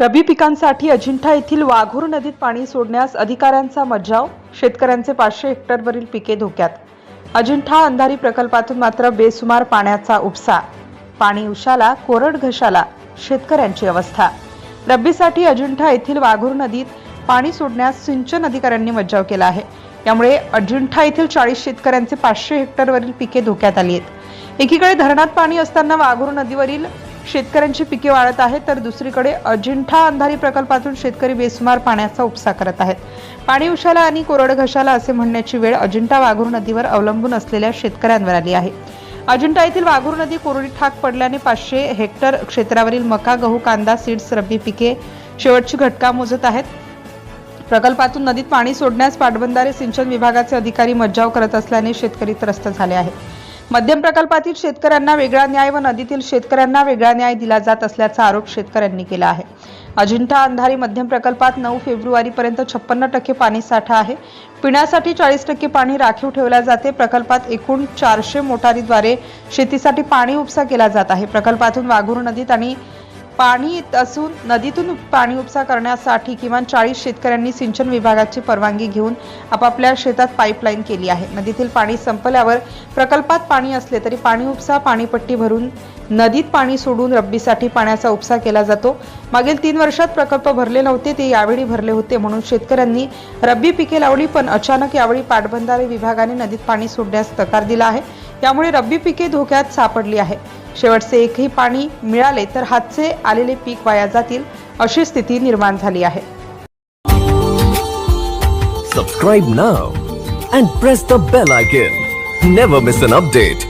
रबी पिकांसाठी अजिंठा येथील वाघूर नदीत पाणी सोडण्यास अधिकाऱ्यांचा मज्जाव शेतकऱ्यांचे पाचशे हेक्टरवरील पिके धोक्यात. अजिंठा अंधारी प्रकल्पातून मात्र बेसुमार पाण्याचा उपसा. पाणी उशाला कोरड घशाला शेतकऱ्यांची अवस्था. रब्बीसाठी अजिंठा येथील वाघूर नदीत पाणी सोडण्यास सिंचन अधिकाऱ्यांनी मज्जाव केला आहे. यामुळे अजिंठा येथील चाळीस शेतकऱ्यांचे पाचशे हेक्टरवरील पिके धोक्यात आली आहेत. एकीकडे धरणात पाणी असताना वाघूर नदीवरील शेतकऱ्यांची पिके वाढत आहेत तर दुसरीकडे अजिंठा अंधारी प्रकल्पातून शेतकरी बेसुमार पाण्याचा उपसा करत आहेत. पाणी उशाला आणि कोरड घशाला असे म्हणण्याची वेळ अजिंठा वाघूर नदीवर अवलंबून असलेल्या शेतकऱ्यांवर आली आहे. अजिंठा येथील वाघूर नदी कोरडी ठाक पडल्याने पाचशे हेक्टर क्षेत्रावरील मका गहू कांदा सीड्स रब्बी पिके शेवटची घटका मोजत आहेत. प्रकल्पातून नदीत पाणी सोडण्यास पाटबंधारे सिंचन विभागाचे अधिकारी मज्जाव करत असल्याने शेतकरी त्रस्त झाले आहेत. मध्यम प्रकल्पातील शेतकऱ्यांना वेगळा न्याय व नदीतील शेतकऱ्यांना वेगळा न्याय दिला जात असल्याचा आरोप शेतकऱ्यांनी केला आहे. अजिंठा अंधारी मध्यम प्रकल्पात नऊ फेब्रुवारीपर्यंत छप्पन्न टक्के पाणी साठा आहे. पिण्यासाठी चाळीस टक्के पाणी राखीव ठेवल्या जाते. प्रकल्पात एकूण चारशे मोटारीद्वारे शेतीसाठी पाणी उपसा केला जात आहे. प्रकल्पातून वाघूर नदीत आणि पाणी येत असून नदीतून पाणी उपसा करण्यासाठी किमान चाळीस शेतकऱ्यांनी सिंचन विभागाची परवानगी घेऊन आपापल्या शेतात पाईपलाईन केली आहे. नदीतील पाणी संपल्यावर प्रकल्पात पाणी असले तरी पाणी उपसा पाणीपट्टी भरून नदीत पाणी सोडून रब्बीसाठी पाण्याचा उपसा केला जातो. मागील तीन वर्षात प्रकल्प भरले नव्हते ते यावेळी भरले होते. म्हणून शेतकऱ्यांनी रब्बी पिके लावली पण अचानक यावेळी पाटबंधारे विभागाने नदीत पाणी सोडण्यास तकार दिला आहे. त्यामुळे रब्बी पिके धोक्यात सापडली आहे शेवटचे एकही पाणी मिळाले तर हातचे आलेले पीक वाया जातील अशी स्थिती निर्माण झाली आहे. Subscribe now and press the bell icon never miss an update